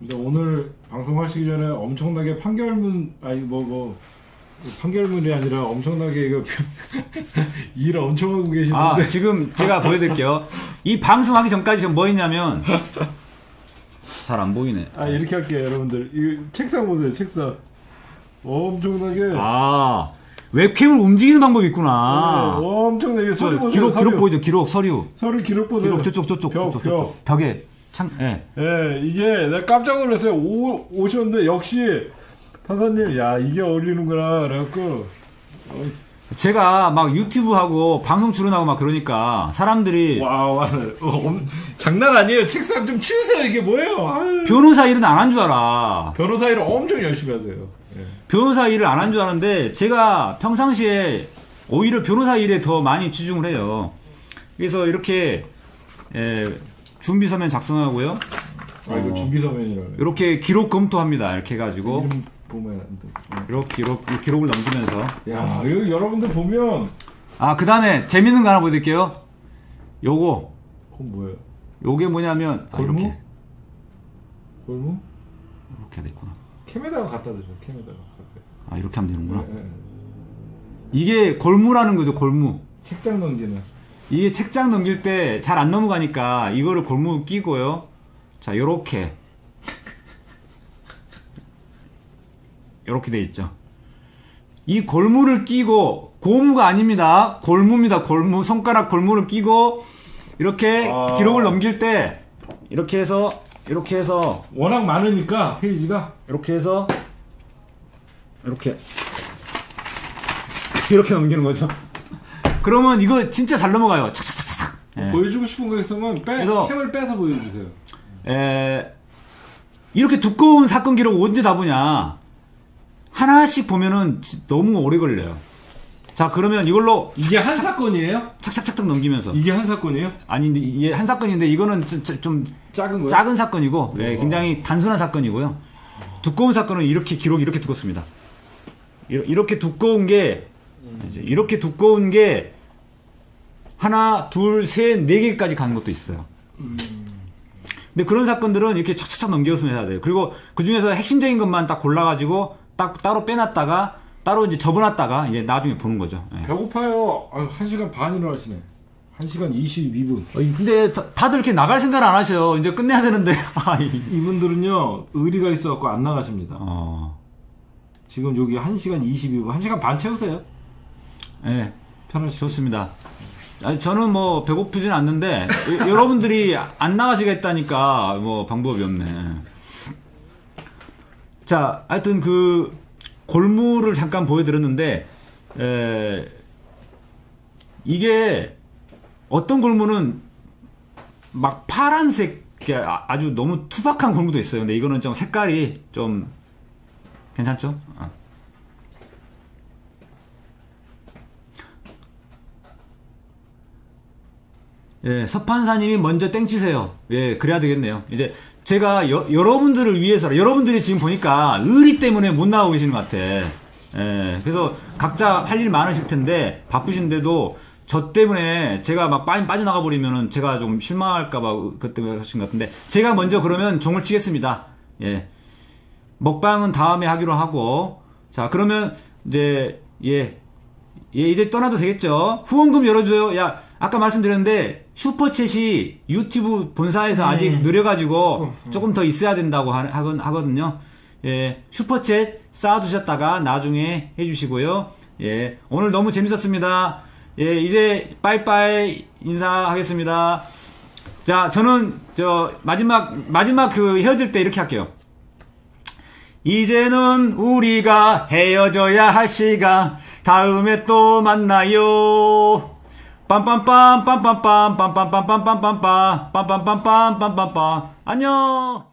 근데 오늘 방송하시기 전에 엄청나게 판결문 아니 뭐뭐 판결문이 아니라 엄청나게 이거 일 엄청 하고 아 계시는데 지금 제가 보여드릴게요. 이 방송하기 전까지 지금 뭐 했냐면 잘 안 보이네. 아 이렇게 할게요 여러분들 이 책상 보세요 책상 엄청나게 아 웹캠을 움직이는 방법이 있구나. 네, 엄청나게 저 서류 보세요 기록. 기록 보이죠? 기록 서류. 서류 기록 보세요 기록 저쪽 저쪽 벽, 저쪽, 벽. 저쪽 벽에 창 예. 예, 이게 내가 깜짝 놀랐어요. 오, 오셨는데 역시 판사님, 야 이게 어울리는구나. 그래갖고 제가 막 유튜브 하고 방송 출연하고 막 그러니까 사람들이 와, 와, 어, 엄- 장난 아니에요. 책상 좀 치우세요. 이게 뭐예요? 아유. 변호사 일은 안 한 줄 알아. 변호사 일을 엄청 열심히 하세요. 예. 변호사 일을 안 한 줄 아는데 제가 평상시에 오히려 변호사 일에 더 많이 치중을 해요. 그래서 이렇게 에, 준비 서면 작성하고요. 아 이거 어. 준비 서면이라네. 이렇게 기록 검토합니다. 이렇게 해가지고 이름 보면 안 돼. 이렇게 기록 이 기록을 넘기면서 야, 이거 여러분들 보면 아 그 다음에 재밌는 거 하나 보여드릴게요. 요거 그건 뭐예요? 요게 뭐냐면 아, 골무? 이렇게 골무? 이렇게 됐구나. 캠에다가 갖다 대죠. 캠에다가 갖다. 아 이렇게 하면 되는구나. 예, 예. 이게 골무라는 거죠. 골무. 책장 넘기는. 이게 책장 넘길 때 잘 안 넘어가니까 이거를 골무 끼고요. 자, 요렇게. 요렇게 돼 있죠. 이 골무를 끼고 고무가 아닙니다. 골무입니다. 골무. 손가락 골무를 끼고 이렇게 아. 기록을 넘길 때 이렇게 해서 이렇게 해서 워낙 많으니까 페이지가 이렇게 해서 이렇게 이렇게 넘기는 거죠. 그러면 이거 진짜 잘 넘어가요. 착착착착. 예. 보여주고 싶은 거 있으면 빼, 그래서- 캠을 빼서 보여주세요. 에, 이렇게 두꺼운 사건 기록 언제 다 보냐? 하나씩 보면은 지- 너무 오래 걸려요. 자, 그러면 이걸로 이게 한 사건이에요? 착착착착 넘기면서. 이게 한 사건이에요? 아니, 이게 한 사건인데 이거는 좀, 좀- 좀 작은 거요? 작은 사건이고, 예, 어. 굉장히 단순한 사건이고요. 두꺼운 사건은 이렇게 기록이 이렇게 두껍습니다. 이렇게 두꺼운 게, 이제 이렇게 두꺼운 게 하나, 둘, 셋, 네 개까지 가는 것도 있어요. 근데 그런 사건들은 이렇게 착착착 넘겨서 해야 돼요. 그리고 그 중에서 핵심적인 것만 딱 골라가지고 딱 따로 빼놨다가 따로 이제 접어놨다가 이제 나중에 보는 거죠. 예. 배고파요. 아, 1시간 반이나 하시네. 1시간 22분. 어, 근데 다- 다들 이렇게 나갈 생각 안 하셔. 이제 끝내야 되는데. 아, 이- 이분들은요, 의리가 있어갖고 안 나가십니다. 어, 지금 여기 1시간 22분, 1시간 반 채우세요. 예, 편하시 좋습니다. 아니, 저는 뭐 배고프진 않는데 여- 여러분들이 안 나가시겠다니까 뭐 방법이 없네. 자, 하여튼 그 골무를 잠깐 보여드렸는데 에, 이게 어떤 골무는 막 파란색 아- 아주 너무 투박한 골무도 있어요. 근데 이거는 좀 색깔이 좀 괜찮죠? 어. 예, 서판사님이 먼저 땡치세요. 예, 그래야 되겠네요. 이제 제가 여, 여러분들을 위해서, 여러분들이 지금 보니까 의리 때문에 못 나오고 계시는 것 같아. 예, 그래서 각자 할 일 많으실 텐데, 바쁘신데도 저 때문에 제가 막 빠져, 빠져나가 버리면은 제가 좀 실망할까봐 그것 때문에 하신 것 같은데, 제가 먼저 그러면 종을 치겠습니다. 예. 먹방은 다음에 하기로 하고, 자, 그러면 이제, 예, 예, 이제 떠나도 되겠죠? 후원금 열어줘요. 야, 아까 말씀드렸는데, 슈퍼챗이 유튜브 본사에서 아직 느려가지고 조금 더 있어야 된다고 하, 하거든요. 예, 슈퍼챗 쌓아두셨다가 나중에 해주시고요. 예, 오늘 너무 재밌었습니다. 예, 이제 빠이빠이 인사하겠습니다. 자, 저는 저 마지막, 마지막 그 헤어질 때 이렇게 할게요. 이제는 우리가 헤어져야 할 시간. 다음에 또 만나요. 빰빰빰 빰빰빰 빰빰빰 빰빰빰 빰빰빰 빰빰빰. 빰빰빰 안녕.